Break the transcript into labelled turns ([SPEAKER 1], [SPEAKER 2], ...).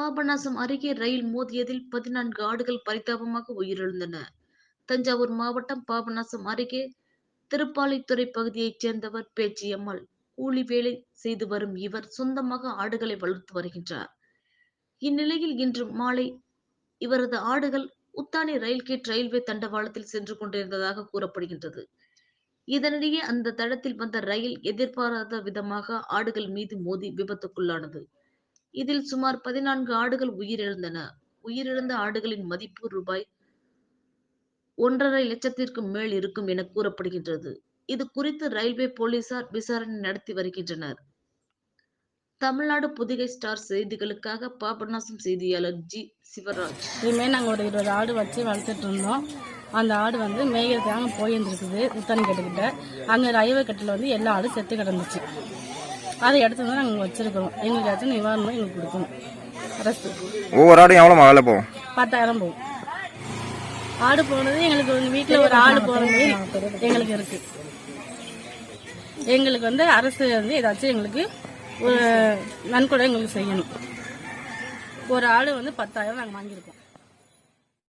[SPEAKER 1] பாபநாசம் அருகே ரயில் மோதியதில் பதினான்கு ஆடுகள் பரிதாபமாக உயிரிழந்தன. தஞ்சாவூர் மாவட்டம் பாபநாசம் அருகே திருப்பாலைத்துறை பகுதியைச் சேர்ந்தவர் பேச்சியம்மாள். கூலி வேலை செய்து வரும் இவர் சொந்தமாக ஆடுகளை வளர்த்து வருகின்றார். இந்நிலையில் இன்று மாலை இவரது ஆடுகள் உத்தானி ரயில் கேட் ரயில்வே தண்டவாளத்தில் சென்று கொண்டிருந்ததாக கூறப்படுகின்றது. இதனிடையே அந்த தடத்தில் வந்த ரயில் எதிர்பாராத விதமாக ஆடுகள் மீது மோதி விபத்துக்குள்ளானது. இதில் சுமார் பதினான்கு ஆடுகள் உயிரிழந்தன. உயிரிழந்த ஆடுகளின் மதிப்பு ரூபாய் ஒன்றரை லட்சத்திற்கு மேல் இருக்கும் என கூறப்படுகின்றது. இது குறித்து ரயில்வே போலீசார் விசாரணை நடத்தி வருகின்றனர். தமிழ்நாடு புதிகை ஸ்டார் செய்திகளுக்காக பாபநாசம் செய்தியாளர் ஜி சிவராஜ்.
[SPEAKER 2] இதுமாரி நாங்கள் ஒரு இருபது ஆடு வச்சு வளர்த்துட்டு இருந்தோம். அந்த ஆடு வந்து மேய்கிறதுக்காக போயிருந்துருக்குது உத்தனி கட்டுக்கிட்ட அங்கே ரயில்வே கட்டில் வந்து எல்லா ஆடும் செத்து கிடந்துச்சு. அதை எடுத்து வந்து நாங்கள் வச்சிருக்கிறோம். எங்களுக்கு ஏதாச்சும் நிவாரணம் எங்களுக்கு கொடுக்கணும். அரசு
[SPEAKER 3] ஒவ்வொரு ஆடும் எவ்வளோ வேலை போகும்?
[SPEAKER 2] பத்தாயிரம் போகும். ஆடு போனது எங்களுக்கு எங்கள் வீட்டில் ஒரு ஆடு போனது எங்களுக்கு இருக்கு. எங்களுக்கு வந்து அரசு வந்து ஏதாச்சும் எங்களுக்கு ஒரு நன்கொடை எங்களுக்கு செய்யணும். ஒரு ஆடு வந்து பத்தாயிரம் நாங்கள் வாங்கியிருக்கோம்.